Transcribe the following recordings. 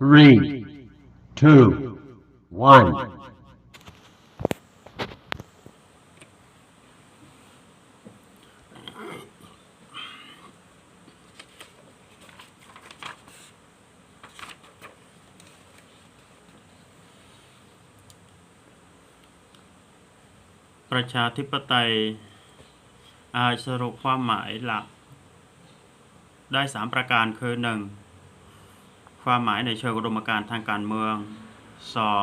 three, two, one. ประชาธิปไตยอาจสรุปความหมายหลัก ได้สามประการคือหนึ่ง ความหมายในเชิงอุดมการทางการเมือง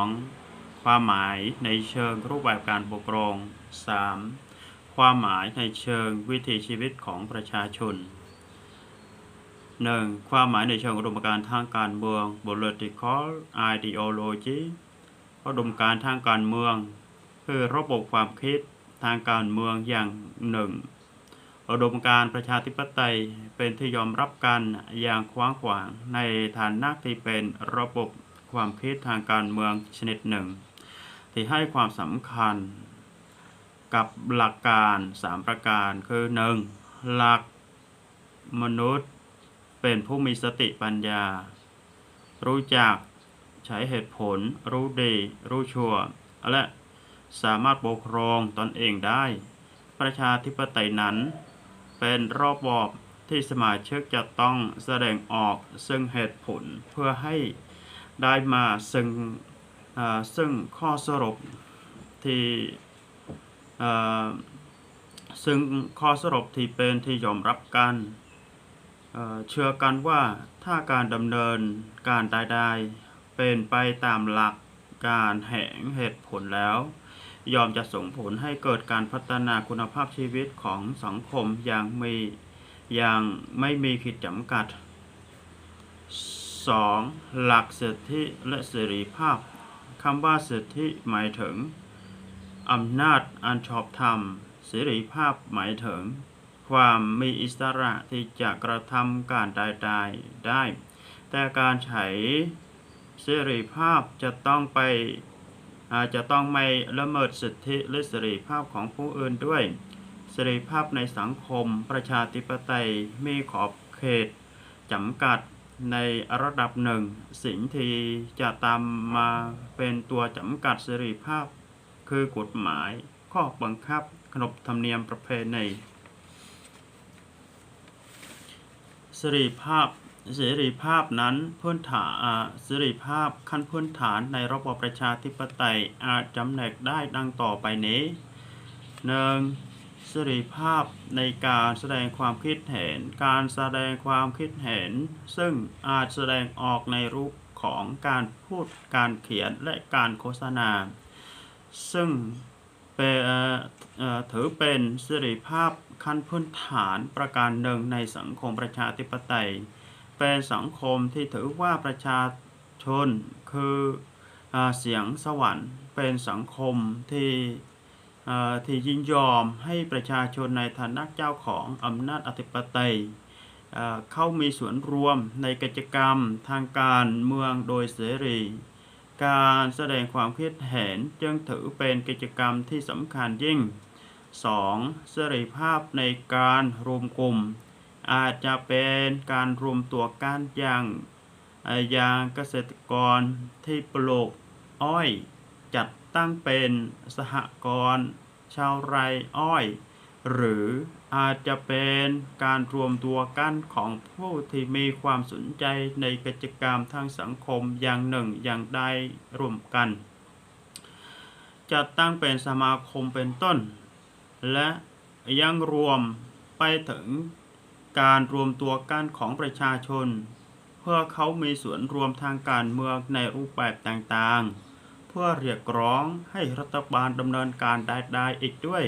2. ความหมายในเชิงรูปแบบการปกครอง 3. ความหมายในเชิงวิถีชีวิตของประชาชน 1. ความหมายในเชิงอุดมการทางการเมือง political ideology อุดมการทางการเมือง คือระบบความคิดทางการเมืองอย่างหนึ่ง อุดมการประชาธิปไตยเป็นที่ยอมรับกันอย่างกว้างขวางในฐานะที่เป็นระบบความคิดทางการเมืองชนิดหนึ่ง ที่ให้ความสำคัญกับหลักการ 3 ประการคือ 1. หลักมนุษย์เป็นผู้มีสติปัญญา รู้จักใช้เหตุผล รู้ดี รู้ชั่ว และสามารถปกครองตนเองได้ ประชาธิปไตยนั้น เป็นระบอบที่สมาชิกจะต้องแสดงออกซึ่งเหตุผลเพื่อให้ได้มาซึ่งซึ่งข้อสรุปที่ซึ่งข้อสรุปที่เป็นที่ยอมรับกันเชื่อกันว่าถ้าการดำเนินการใดๆเป็นไปตามหลักการแห่งเหตุผลแล้ว ยอมจะส่งผลให้เกิดการพัฒนาคุณภาพชีวิตของสังคมอย่างมีอย่างไม่มีขีดจำกัด 2. หลักสิทธิและเสรีภาพคำว่าสิทธิหมายถึงอำนาจอันชอบธรรมเสรีภาพหมายถึง ความมีอิสระที่จะกระทำการใดๆได้ แต่การใช้เสรีภาพจะต้องไป อาจจะต้องไม่ละเมิดสิทธิและเสรีภาพของผู้อื่นด้วย เสรีภาพในสังคมประชาธิปไตยมีขอบเขตจำกัดในระดับหนึ่ง สิ่งที่จะตามมาเป็นตัวจำกัดเสรีภาพ คือกฎหมาย ข้อบังคับขนบธรรมเนียมประเพณีเสรีภาพ เสรีภาพนั้นพื้นฐานเสรีภาพขั้นพื้นฐานในระบอบประชาธิปไตยอาจจำแนกได้ดังต่อไปนี้หนึ่งเสรีภาพในการแสดงความคิดเห็น การแสดงความคิดเห็น ซึ่งอาจแสดงออกในรูปของการพูดการเขียนและการโฆษณา ซึ่งถือเป็นเสรีภาพขั้นพื้นฐานประการหนึ่งในสังคมประชาธิปไตย เป็นสังคมที่ถือว่าประชาชนคืออเสียงสวรรค์ เป็นสังคมที่ที่ยินยอมให้ประชาชนในฐานะเจ้าของอำนาจอธิปไตยเอ่อเข้ามีส่วนรวมในกิจกรรมทางการเมืองโดยเสรี การแสดงความคิดเห็นจึงถือเป็นกิจกรรมที่สำคัญยิ่ง 2. เสรีภาพในการรวมกลุ่ม อาจจะเป็นการรวมตัวกันอย่างเอ่ออย่างเกษตรกรที่ปลูกอ้อยจัดตั้งเป็นสหกรณ์ชาวไร่อ้อย หรืออาจจะเป็นการรวมตัวกันของผู้ที่มีความสนใจในกิจกรรมทางสังคมอย่างหนึ่งอย่างใดรวมกัน จัดตั้งเป็นสมาคมเป็นต้น และยังรวมไปถึง การรวมตัวกันของประชาชน เพื่อเขามีส่วนรวมทางการเมืองในรูปแบบต่างๆ เพื่อเรียกร้องให้รัฐบาลดำเนินการได้ๆอีกด้วย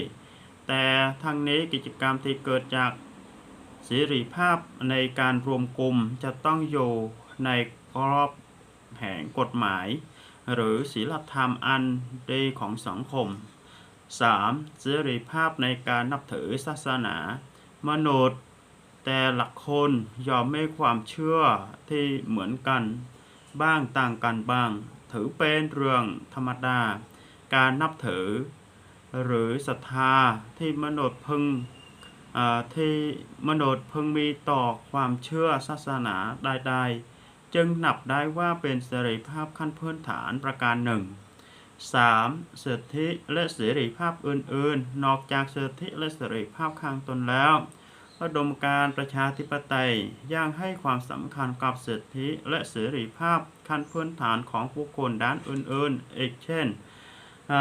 แต่ทั้งนี้กิจกรรมที่เกิดจากเสรีภาพในการรวมกลุ่มจะต้องอยู่ในกรอบแห่งกฎหมาย หรือศีลธรรมอันดีของสังคม 3. เสรีภาพในการนับถือศาสนามนุษย์ แต่ละคนยอมไม่ความเชื่อที่เหมือนกันบ้างต่างกันบ้าง ถือเป็นเรื่องธรรมดา การนับถือ หรือศรัทธาที่มนุษย์พึงที่มนุษย์พึงมีต่อความเชื่อศาสนาใดจึงนับได้ว่าเป็นเสรีภาพขั้นพื้นฐานประการหนึ่ง 3. สิทธิและเสรีภาพอื่นๆ นอกจากสิทธิและเสรีภาพข้างตนแล้ว ระดมการประชาธิปไตยยังให้ความสำคัญกับสิทธิและเสรีภาพขั้นพื้นฐานของผู้คนด้านอื่นๆ อีกเช่นเ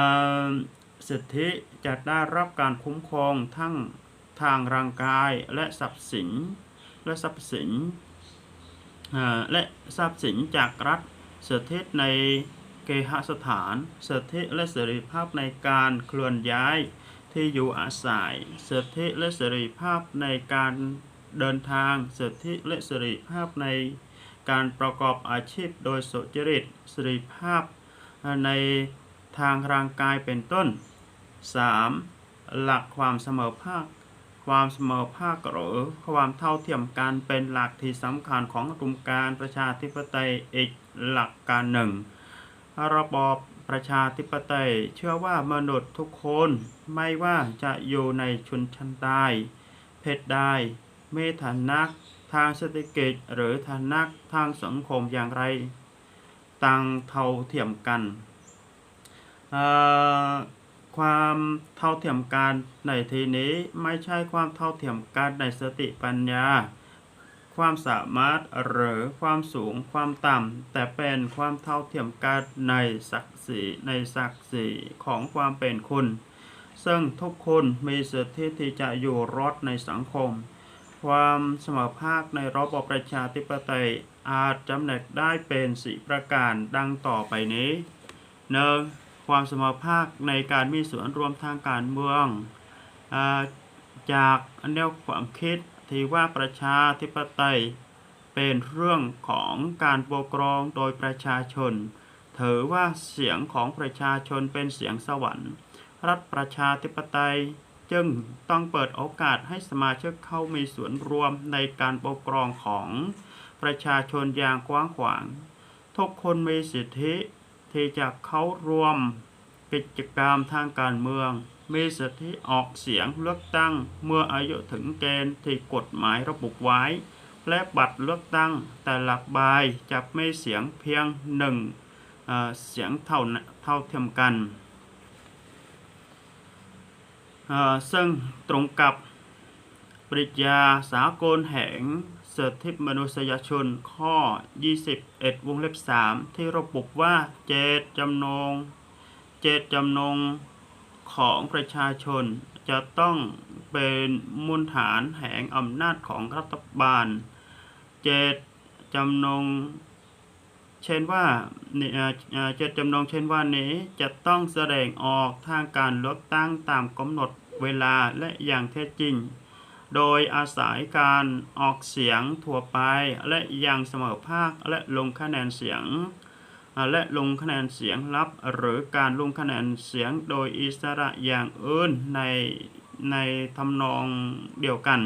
สิทธิจะได้รับการคุ้มครองทั้งทางร่างกายและทรัพย์สินและทรัพย์สินและทรัพย์สินจากรัฐสิทธิในเกหสถานสิทธิและเสรีภาพในการเคลื่อนย้าย ที่อยู่อาศัยสิทธิและเสรีภาพในการเดินทางสิทธิและเสรีภาพในการประกอบอาชีพโดยสุจริตเสรีภาพในทางร่างกายเป็นต้น 3. หลักความเสมอภาค ความเสมอภาคหรือความเท่าเทียมกันเป็นหลักที่สำคัญของกลุ่มการประชาธิปไตยอีกหลักการหนึ่ง ระบอบ ประชาธิปไตยเชื่อว่ามนุษย์ทุกคนไม่ว่าจะอยู่ในชนชั้นใดเพศใดมีฐานะทางเศรษฐกิจหรือฐานะทางสังคมอย่างไรต่างเท่าเทียมกันความเท่าเทียมกันในทีนี้ไม่ใช่ความเท่าเทียมกันในสติปัญญา ความสามารถหรือความสูงความต่ำแต่เป็นความเท่าเทียมกันในศักดิ ศรีในศักดิ์ศรีของความเป็นคุณซึ่งทุกคนมีสิทธิที่จะอยู่รอดในสังคม ความเสมอภาคในระบอบประชาธิปไตยอาจจำแนกได้เป็นสีประการดังต่อไปนี้หนึ่งความเสมอภาคในการมีส่วนร่วมทางการเมืองอาจากแนวความคิดที่ว่าประชาธิปไตยเป็นเรื่องของการปกครองโดยประชาชน ถือว่าเสียงของประชาชนเป็นเสียงสวรรค์ รัฐประชาธิปไตยจึงต้องเปิดโอกาสให้สมาชิกเข้ามีส่วนร่วมในการปกครองของประชาชนอย่างกว้างขวาง ทุกคนมีสิทธิที่จะเข้าร่วมกิจกรรมทางการเมือง มีสิทธิออกเสียงเลือกตั้งเมื่ออายุถึงเกณฑ์ที่กฎหมายระบุไว้ และบัตรเลือกตั้งแต่ละใบจะมีเสียงเพียงหนึ่ง เสียงเท่าเท่าเทียมกัน ซึ่งตรงกับปริญญาสากลแห่งสิทธิมนุษยชนข้อ 21 วงเล็บ 3 ที่ระบุว่าเจตจำนง เจตจำนงของประชาชนจะต้องเป็นมูลฐานแห่งอำนาจของรัฐบาล เจตจำนง เช่นว่าจตจำนงเช่นว่านี้จะต้องแสดงออกทางการเลือกตั้งตามกำหนดเวลาและอย่างแท้จริง โดยอาศัยการออกเสียงทั่วไปและอย่างเสมอภาคและลงคะแนนเสียง และลงคะแนนเสียงลับหรือการลงคะแนนเสียงโดยอิสระอย่างอื่นในในทำนองเดียวกัน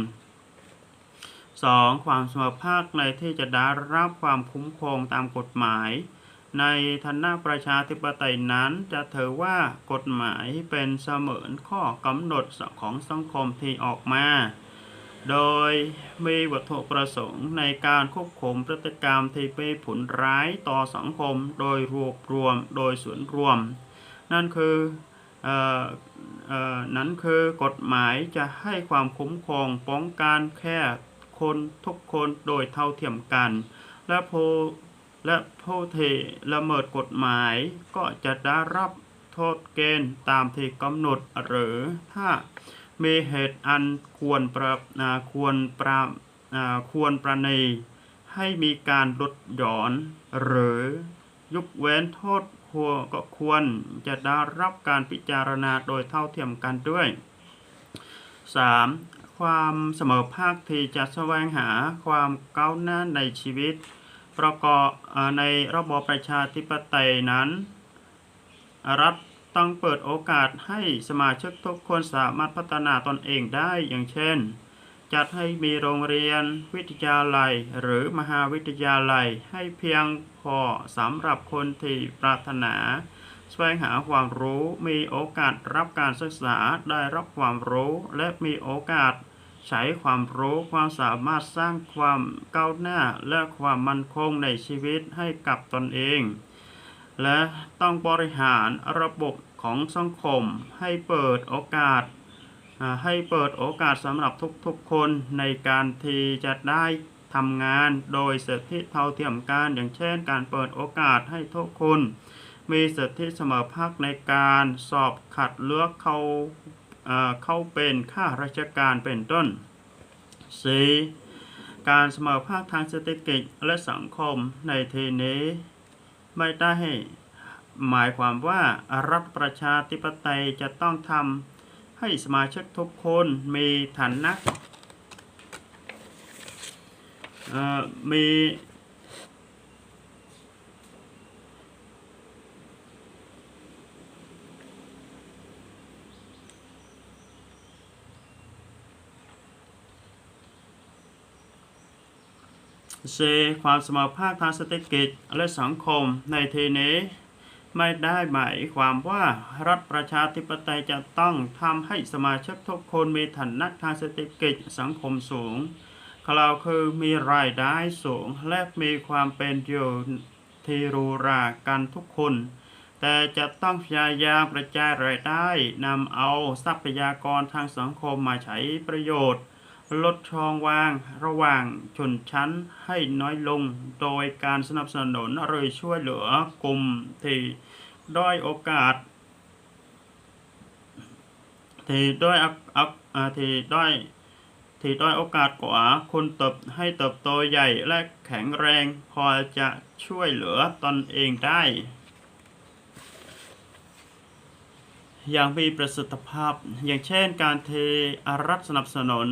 2. ความเสมอภาคในที่จะได้รับความคุ้มครองตามกฎหมาย ในฐานะประชาธิปไตยนั้นจะถือว่ากฎหมายเป็นเสมือนข้อกำหนดของสังคมที่ออกมา โดยมีวัตถุประสงค์ในการควบคุมพฤติกรรมที่เป็นผลร้ายต่อสังคมโดยรวบรวมโดยส่วนรวม นั่นคือออเอ่อนั้นคือกฎหมายจะให้ความคุ้มครองป้องกันแค่ คนทุกคนโดยเท่าเทียมกัน และผู้และผู้ที่ละเมิดกฎหมายก็จะได้รับโทษเกณฑ์ตามที่กำหนดหรือถ้ามีเหตุอันควรประควรประควรประนีให้มีการลดหย่อน หรือยกเว้นโทษควรก็ควรจะได้รับการพิจารณาโดยเท่าเทียมกันด้วย 3. ความเสมอภาคที่จะแสวงหาความก้าวหน้าในชีวิต ประกอบในระบอบประชาธิปไตยนั้น รัฐต้องเปิดโอกาสให้สมาชิกทุกคนสามารถพัฒนาตนเองได้อย่างเช่น จัดให้มีโรงเรียน วิทยาลัย หรือมหาวิทยาลัยให้เพียงพอสำหรับคนที่ปรารถนาแสวงหาความรู้มีโอกาสรับการศึกษาได้รับความรู้และมีโอกาส ใช้ความรู้ความสามารถสร้างความก้าวหน้าและความมั่นคงในชีวิตให้กับตนเอง และต้องบริหารระบบของสังคมให้เปิดโอกาส ให้เปิดโอกาสสำหรับทุกๆคนในการที่จะได้ทำงานโดยสิทธิเท่าเทียมกันอย่างเช่น การเปิดโอกาสให้ทุกคน มีสิทธิเสมอภาคในการสอบขัดเลือกเข้า เข้าเป็นข้าราชการเป็นต้น 4. การเสมอภาคทางเศรษฐกิจและสังคมในทีนี้ ไม่ได้หมายความว่ารัฐประชาธิปไตยจะต้องทำให้สมาชิกทุกคนมีฐานะมี c ความเสมอภาคทางเศรษฐกิจและสังคมในทีนี้ไม่ได้หมายความว่ารัฐประชาธิปไตยจะต้องทำให้สมาชิกทุกคนมีฐานะทางเศรษฐกิจสังคมสูงกล่าวคือมีรายได้สูงและมีความเป็นอยู่ที่รูรากันทุกคน แต่จะต้องพยายามกระจายรายได้นำเอาทรัพยากรทางสังคมมาใช้ประโยชน์ ลดช่องว่างระหว่างชนชั้นให้น้อยลง โดยการสนับสนุนหรือช่วยเหลือกลุ่มที่ด้อยโอกาส ที่ด้อยอักอักอ่าที่ด้อยที่ด้อยโอกาสกว่าคุณเติบให้เติบโตใหญ่และแข็งแรง พอจะช่วยเหลือตนเองได้ อย่างมีประสิทธิภาพ อย่างเช่นการเทรัฐสนับสนุน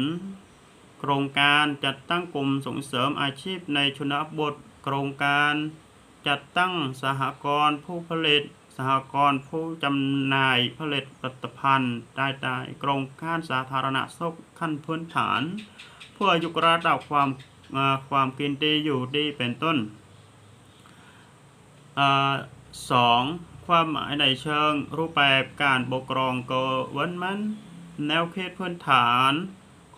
โครงการจัดตั้งกลุ่มส่งเสริมอาชีพในชนบท โครงการจัดตั้งสหกรณ์ผู้ผลิต สหกรณ์ผู้จำหน่ายผลิตผลิตภัณฑ์ได้ได้โครงการสาธารณสุขขั้นพื้นฐาน เพื่อยกระดับความความกินดีอยู่ดีเป็นต้นอสองความหมายในเชิงรูปแบบการปกครอง government แนวคิดพื้นฐาน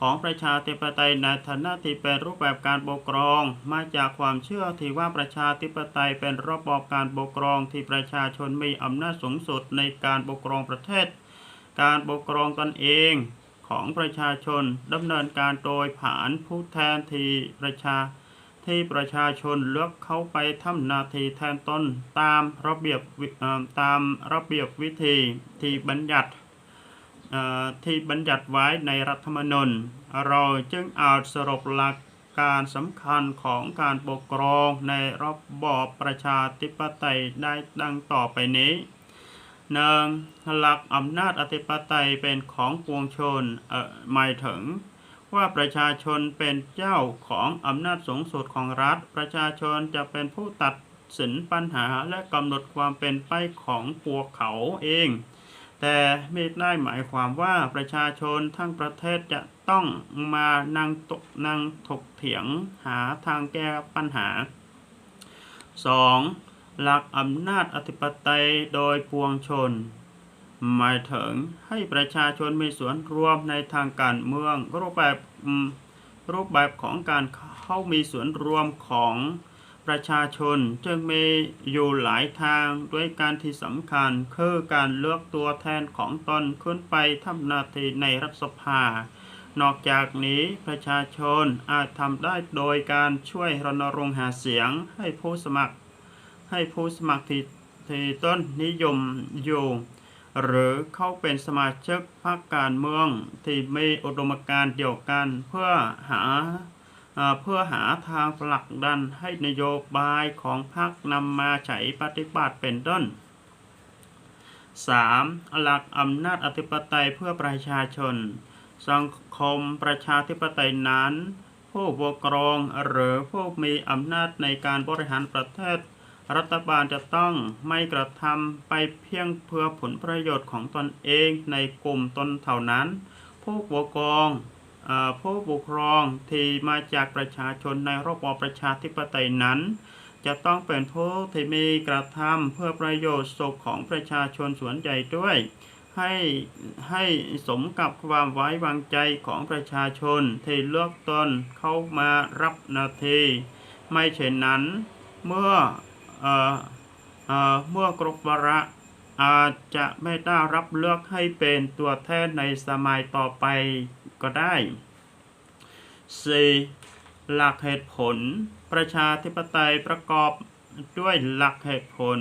ของประชาธิปไตยในฐานะที่เป็นรูปแบบการปกครอง มาจากความเชื่อที่ว่าประชาธิปไตยเป็นระบอบการปกครองที่ประชาชนมีอำนาจสูงสุดในการปกครองประเทศ การปกครองตนเองของประชาชนดำเนินการโดยผ่านผู้แทนที่ประชาที่ประชาชนเลือกเขาไปทำหนาทีแทนตนตามระเบียบตามระเบียบวิธีที่บัญญัติ ที่บัญญัติไว้ในรัฐธรรมนูญเราจึงอาจสรุปหลักการสำคัญของการปกครองในระบอบประชาธิปไตยได้ดังต่อไปนี้หนึ่งหลักอำนาจอธิปไตยเป็นของปวงชนหมายถึง ว่าประชาชนเป็นเจ้าของอำนาจสูงสุดของรัฐ ประชาชนจะเป็นผู้ตัดสินปัญหาและกำหนดความเป็นไปของพวกเขาเอง แต่ไม่ได้หมายความว่าประชาชนทั้งประเทศจะต้องมานั่งตกนั่งถกเถียงหาทางแก้ปัญหา 2. หลักอำนาจอธิปไตยโดยปวงชน หมายถึงให้ประชาชนมีส่วนร่วมในทางการเมืองรูปแบบรูปแบบของการเข้ามีส่วนร่วมของ ประชาชนจึงมีอยู่หลายทางด้วยการที่สำคัญคือการเลือกตัวแทนของตนขึ้นไปทำหน้าที่ในรัฐสภา นอกจากนี้ประชาชนอาจทำได้โดยการช่วยรณรงค์หาเสียงให้ผู้สมัคร ให้ผู้สมัครที่ที่ต้นนิยมอยู่ หรือเข้าเป็นสมาชิกพรรคการเมืองที่มีอุดมการณ์เดียวกันเพื่อหา เพื่อหาทางผลักดันให้นโยบายของพรรคนำมาใช้ปฏิบัติเป็นต้น 3. หลักอำนาจอธิปไตยเพื่อประชาชน สังคมประชาธิปไตยนั้น ผู้ปกครองหรือผู้มีอำนาจในการบริหารประเทศ รัฐบาลจะต้องไม่กระทำไปเพียงเพื่อผลประโยชน์ของตนเองในกลุ่มตนเท่านั้น ผู้ปกครอง ผู้ปกครองที่มาจากประชาชนในระบอบประชาธิปไตยนั้น จะต้องเป็นผู้ที่มีกระทำเพื่อประโยชน์สุขของประชาชนส่วนใหญ่ด้วย ให้ให้สมกับความไว้วางใจของประชาชนที่เลือกตนเข้ามารับหนาทีไม่เช่นนั้นเมื่อเอ่อเอ่อเมื่อกรบวระอาจจะไม่ได้รับเลือกให้เป็นตัวแทนในสมัยต่อไป ก็ได้ 4. หลักเหตุผล ประชาธิปไตยประกอบด้วยหลักเหตุผล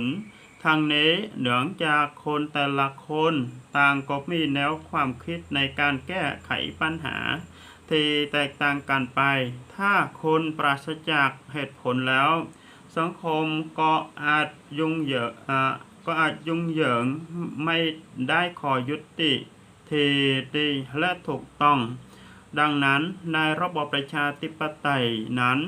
ทางนี้เนื่องจากคนแต่ละคนต่างก็มีแนวความคิดในการแก้ไขปัญหา ที่แตกต่างกันไป ถ้าคนปราศจากเหตุผลแล้ว สังคมก็อาจยุ่งเหยิงก็อาจยุ่งเหยิงไม่ได้ขอยุติ ที่ดีและถูกต้อง ดังนั้นในระบอบประชาธิปไตยนั้น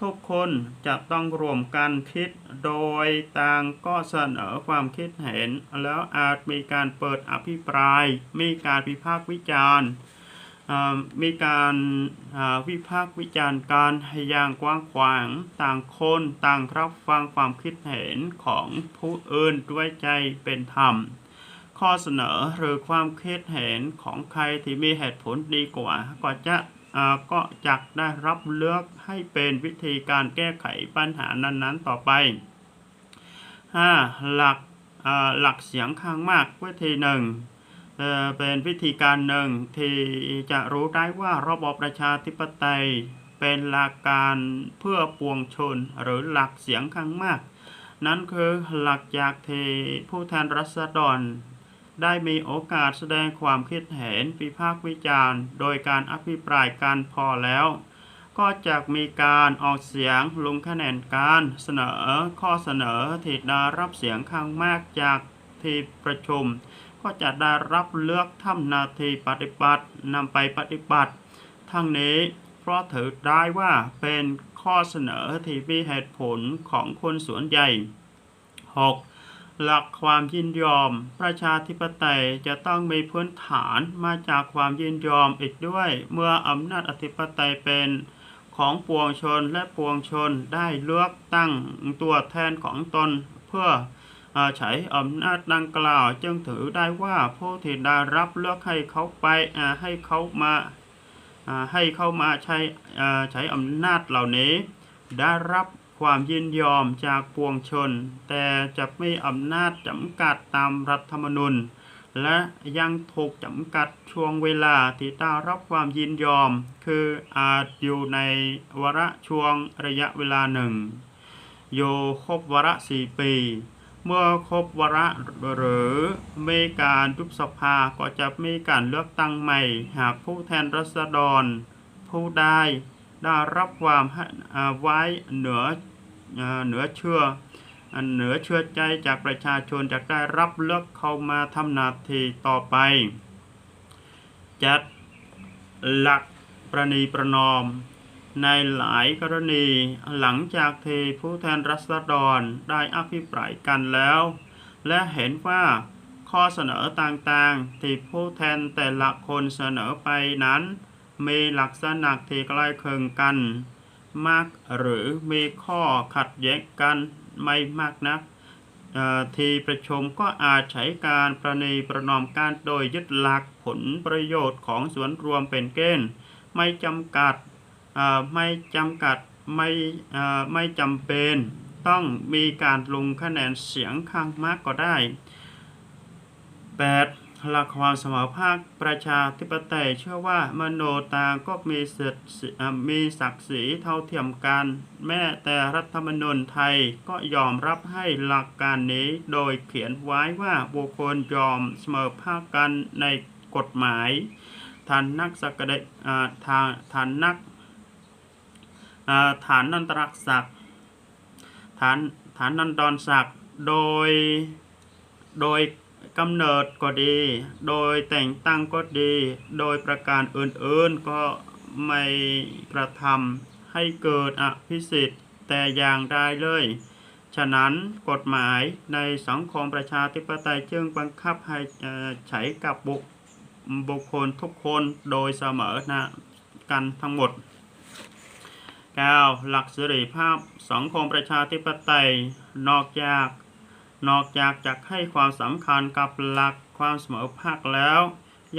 ทุกคนจะต้องรวมกันคิดโดยต่างก็เสนอความคิดเห็น แล้วอาจมีการเปิดอภิปราย มีการวิพากษ์วิจารณ์มีการวิพากษ์วิจารณ์การอย่างกว้างขวางต่างคนต่างรับฟังความคิดเห็นของผู้อื่นด้วยใจเป็นธรรม ข้อเสนอหรือความคิดเห็นของใครที่มีเหตุผลดีกว่า ก็จะก็จะได้รับเลือกให้เป็นวิธีการแก้ไขปัญหานั้นๆ ต่อไป 5. หลักหลักเสียงข้างมากวิธีหนึ่งเป็นวิธีการหนึ่งที่จะรู้ได้ว่าระบอบประชาธิปไตยเป็นหลักการเพื่อปวงชนหรือหลักเสียงข้างมาก นั่นคือหลักจากที่ผู้แทนรัษฎร ได้มีโอกาสแสดงความคิดเห็นวิพากษ์วิจารณ์ โดยการอภิปรายการพอแล้ว ก็จะมีการออกเสียงลงคะแนนการเสนอข้อเสนอที่ได้รับเสียงข้างมากจากที่ประชุม ก็จะได้รับเลือกทำนาทีปฏิบัตินำไปปฏิบัติ ทั้งนี้เพราะถือได้ว่าเป็นข้อเสนอที่มีเหตุผลของคนส่วนใหญ่ 6. หลักความยินยอม ประชาธิปไตยจะต้องมีพื้นฐานมาจากความยินยอมอีกด้วย เมื่ออำนาจอธิปไตยเป็นของปวงชนและปวงชนได้เลือกตั้งตัวแทนของตนเพื่อใช้อำนาจดังกล่าว จึงถือได้ว่าผู้ที่ได้รับเลือกให้เขาไปให้เขามาให้เข้ามาใช้ใช้อำนาจเหล่านี้ ได้รับ ความยินยอมจากปวงชน แต่จะไม่อำนาจจำกัดตามรัฐธรรมนูญ และยังถูกจำกัดช่วงเวลาที่ได้รับความยินยอม คืออาจอยู่ในวระช่วงระยะเวลาหนึ่ง โยครบวระสี่ปี เมื่อครบวระหรือมีการยุบสภาก็จะมีการเลือกตั้งใหม่ หากผู้แทนรัษฎร ผู้ได้ได้รับความไว้เหนือ เหนือเชื่อเหนือเชื่อใจจากประชาชนจะได้รับเลือกเข้ามาทำหนาทีต่อไป จัดหลักประนีประนอม ในหลายกรณีหลังจากที่ผู้แทนรัษฎรได้อภิปรายกันแล้ว และเห็นว่าข้อเสนอต่างๆ ที่ผู้แทนแต่ละคนเสนอไปนั้น มีลักษณะที่ใกล้เคียงกัน มากหรือมีข้อขัดแย้งกันไม่มากนักที่ประชุมก็อาจใช้การประนีประนอมการโดยยึดหลักผลประโยชน์ของส่วนรวมเป็นเกณฑ์ไม่จำกัดไม่จำกัดไม่ไม่จำเป็นต้องมีการลงคะแนนเสียงข้างมากก็ได้ 8. หลักความเสมอภาคประชาธิปไตยเชื่อว่ามโนต่างก็มีสิทธิ์มีศักดิ์ศรีเท่าเทียมกัน แม้แต่รัฐธรรมนูญไทยก็ยอมรับให้หลักการนี้โดยเขียนไว้ว่าบุคคลยอมเสมอภาคกันในกฎหมายฐานนักสักดอ่าทางฐานนักฐานนันตรักษ์ศักฐานฐานนันดรศักดิ์โดยโดย กำเนิดก็ดี โดยแต่งตั้งก็ดี โดยประการอื่นๆก็ไม่กระทำให้เกิดอภิสิทธิ์แต่อย่างใดเลย ฉะนั้นกฎหมายในสังคมประชาธิปไตยจึงบังคับให้ใช้กับบุคบุคคลทุกคนโดยเสมอนะกันทั้งหมด 9. หลักเสรีภาพสังคมประชาธิปไตยนอกจาก นอกจากจะให้ความสำคัญกับหลักความเสมอภาคแล้ว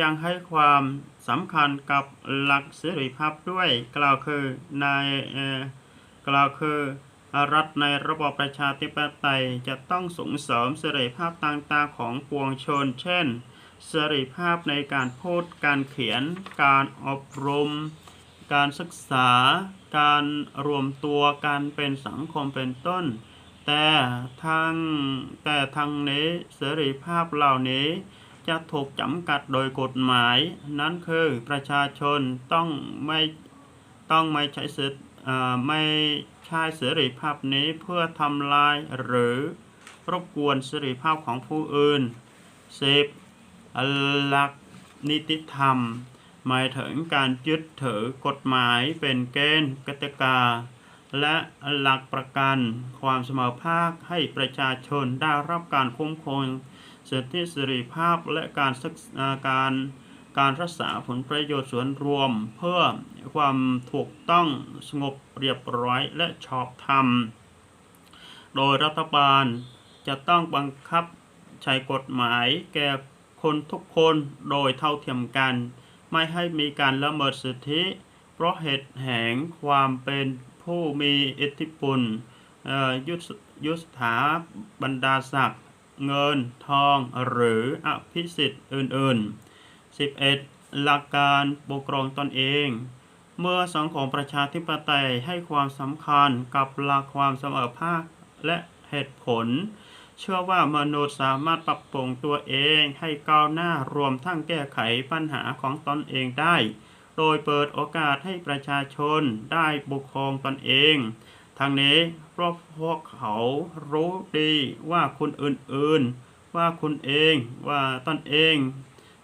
ยังให้ความสำคัญกับหลักเสรีภาพด้วย กล่าวคือในกล่าวคือรัฐในระบอบประชาธิปไตยจะต้องส่งเสริมเสรีภาพต่างๆของปวงชน เช่น เสรีภาพในการพูด การเขียน การอบรม การศึกษา การรวมตัว การเป็นสังคมเป็นต้น แต่ทางแต่ทางนี้เสรีภาพเหล่านี้จะถูกจำกัดโดยกฎหมาย นั่นคือประชาชนต้องไม่ต้องไม่ใช้สิทธิ์เอ่อไม่ใช้เสรีภาพนี้เพื่อทำลายหรือรบกวนเสรีภาพของผู้อื่น 10. หลักนิติธรรม หมายถึงการยึดถือกฎหมายเป็นเกณฑ์กติกา และหลักประกันความเสมอภาคให้ประชาชนได้รับการคุ้มครองสิทธิเสรีภาพและการศึกษาการการรักษาผลประโยชน์ส่วนรวม เพื่อความถูกต้องสงบเรียบร้อยและชอบธรรม โดยรัฐบาลจะต้องบังคับใช้กฎหมายแก่คนทุกคนโดยเท่าเทียมกัน ไม่ให้มีการละเมิดสิทธิ เพราะเหตุแห่งความเป็น ผู้มีอิทธิพลยุสยุสถาบรรดาศักดิ์เงินทองหรืออภิสิทธิ์อื่น ๆ 11. หลักการปกครองตนเอง เมื่อสังคมประชาธิปไตยให้ความสำคัญกับหลักความเสมอภาคและเหตุผล เชื่อว่ามนุษย์สามารถปรับปรุงตัวเองให้ก้าวหน้ารวมทั้งแก้ไขปัญหาของตนเองได้ โดยเปิดโอกาสให้ประชาชนได้ปกครองตนเองทั้งนี้เพราะพวกเขารู้ดีว่าคนอื่นๆ ว่าคุณเองว่าตนเอง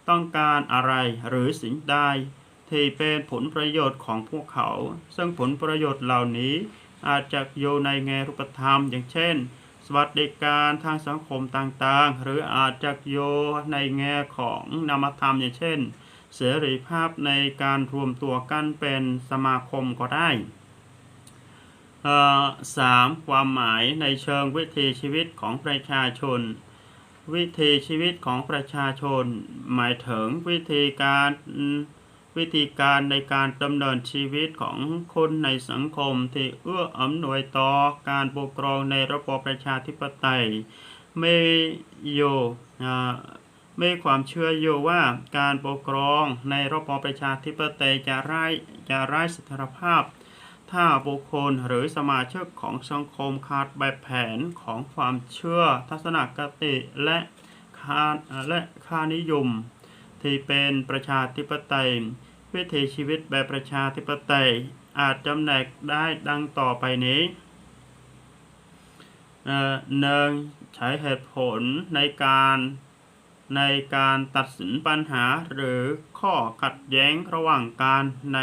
ต้องการอะไรหรือสิ่งใดที่เป็นผลประโยชน์ของพวกเขา ซึ่งผลประโยชน์เหล่านี้อาจจะอยู่ในแง่รูปธรรม อย่างเช่น สวัสดิการทางสังคมต่างๆ หรืออาจจะโยในแง่ของนามธรรมอย่างเช่น เสรีภาพในการรวมตัวกันเป็นสมาคมก็ได้สามความหมายในเชิงวิถีชีวิตของประชาชน วิถีชีวิตของประชาชน หมายถึงวิธีการวิธีการในการดำเนินชีวิตของคนในสังคมที่เอื้ออำนวยต่อการปกครองในระบอบประชาธิปไตยไม่อยู่ ม่ความเชื่ออยู่ว่าการปกครองในระบอบประชาธิปไตยจะไร้จะไร้สถียรภาพ ถ้าบุคคลหรือสมาชิกของสังคมขาดแบบแผนของความเชื่อทัศนคติและค่าและค่านิยม ที่เป็นประชาธิปไตย วิถีชีวิตแบบประชาธิปไตยอาจจำแนกได้ดังต่อไปนี้เอ่อหนึ่งใช้เหตุผลในการ ในการตัดสินปัญหาหรือข้อขัดแย้งระหว่างการใน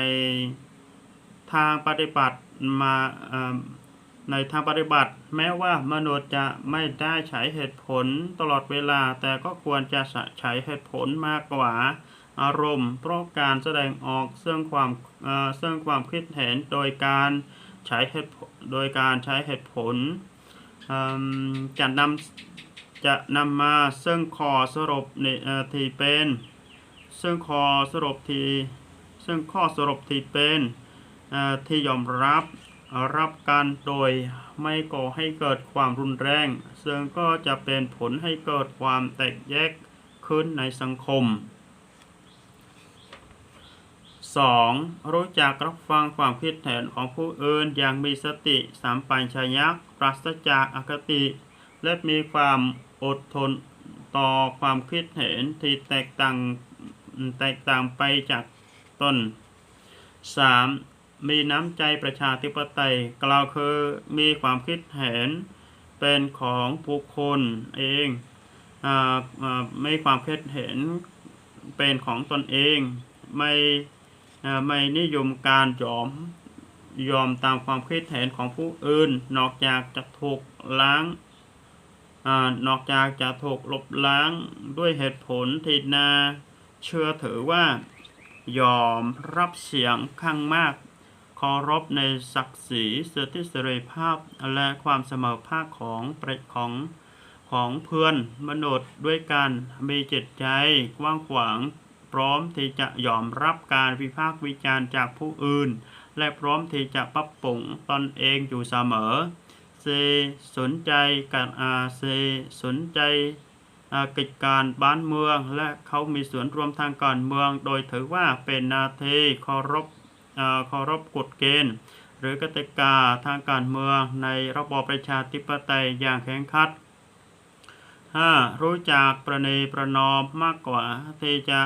ทางปฏิบัติมาในทางปฏิบัติ แม้ว่ามนุษย์จะไม่ได้ใช้เหตุผลตลอดเวลา แต่ก็ควรจะใช้เหตุผลมากกว่าอารมณ์ เพราะการแสดงออกซึ่งความเอ่อซึ่งความคิดเห็นโดยการใช้เหตุโดยการใช้เหตุผลจะนำ จะนำมาซึ่งข้อสรุปนี่ที่เป็น ซึ่งข้อสรุปที่ซึ่งข้อสรุปที่เป็นที่ยอมรับรับกันโดยไม่ก่อให้เกิดความรุนแรง ซึ่งก็จะเป็นผลให้เกิดความแตกแยกขึ้นในสังคม 2. รู้จักรับฟังความคิดเห็นของผู้อื่นอย่างมีสติสัมปชัญญะปราศจากอคติ และมีความ อดทนต่อความคิดเห็นที่แตกต่างแตกต่างไปจากตน 3. มีน้ำใจประชาธิปไตย กล่าวคือมีความคิดเห็นเป็นของบุคคลเองอไม่ความคิดเห็นเป็นของตนเอง ไม่ไม่นิยมการยอมยอมตามความคิดเห็นของผู้อื่น นอกจากจะถูกล้าง นอกจากจะถูกลบล้างด้วยเหตุผลที่นาเชื่อถือว่า ยอมรับเสียงข้างมากเคารพในศักดิ์ศรีสิทธิเสรีภาพและความเสมอภาคของประของขของเพื่อนมนุษย์ด้วยกันมีจิตใจกว้างขวาง พร้อมที่จะยอมรับการวิพากษ์วิจารณ์จากผู้อื่น และพร้อมที่จะปรับปรุงตนเองอยู่เสมอ เซ สนใจการอาเซ สนใจกิจการบ้านเมือง และเขามีส่วนร่วมทางการเมือง โดยถือว่าเป็นนาทีเคารพอ่าเคารพกฎเกณฑ์ หรือกติกาทางการเมืองในระบอบประชาธิปไตยอย่างแข็งขัด 5. รู้จักประนีประนอมมากกว่าที่จะ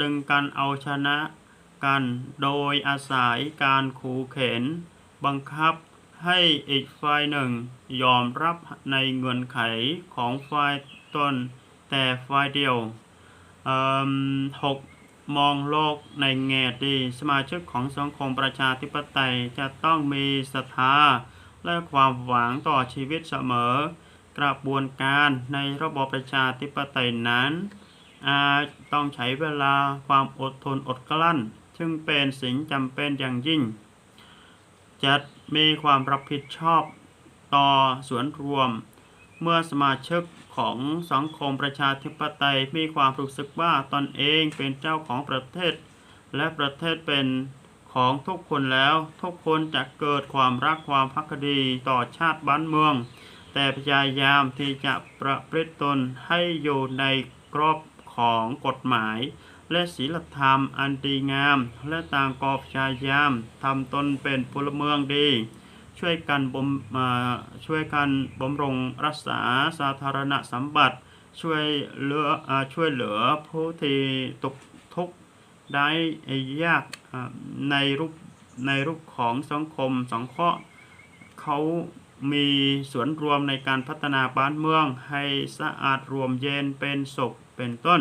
ดึงกันเอาชนะกันโดยอาศัยการขู่เข็น บังคับ ให้อีกฝ่ายหนึ่ง ยอมรับในเงื่อนไขของฝ่ายตนแต่ฝ่ายเดียวหกมองโลกในแง่ดี สมาชิกของสังคมประชาธิปไตยจะต้องมีศรัทธาและความหวังต่อชีวิตเสมอ กระบวนการในระบบประชาธิปไตยนั้น อาจต้องใช้เวลาความอดทนอดกลั้น ซึ่งเป็นสิ่งจำเป็นอย่างยิ่งจัด มีความรับผิดชอบต่อส่วนรวม เมื่อสมาชิกของสังคมประชาธิปไตยมีความรู้สึกว่าตนเองเป็นเจ้าของประเทศ และประเทศเป็นของทุกคนแล้วทุกคนจะเกิดความรักความภักดีต่อชาติบ้านเมือง แต่พยายามที่จะประพฤติตนให้อยู่ในกรอบของกฎหมาย และศีลธรรมอันดีงาม และต่างก็พยายามทำตนเป็นพลเมืองดี ช่วยกันบำอ่าช่วยกันบำรุงรักษาสาธารณสมบัติ ช่วยเหลือช่วยเหลือผู้ที่ตกทุกข์ได้ยากในรูปในรูปของสังคมสังเคราะห์เขามีส่วนรวมในการพัฒนาบ้านเมืองให้สะอาดรวมเย็นเป็นสุขเป็นต้น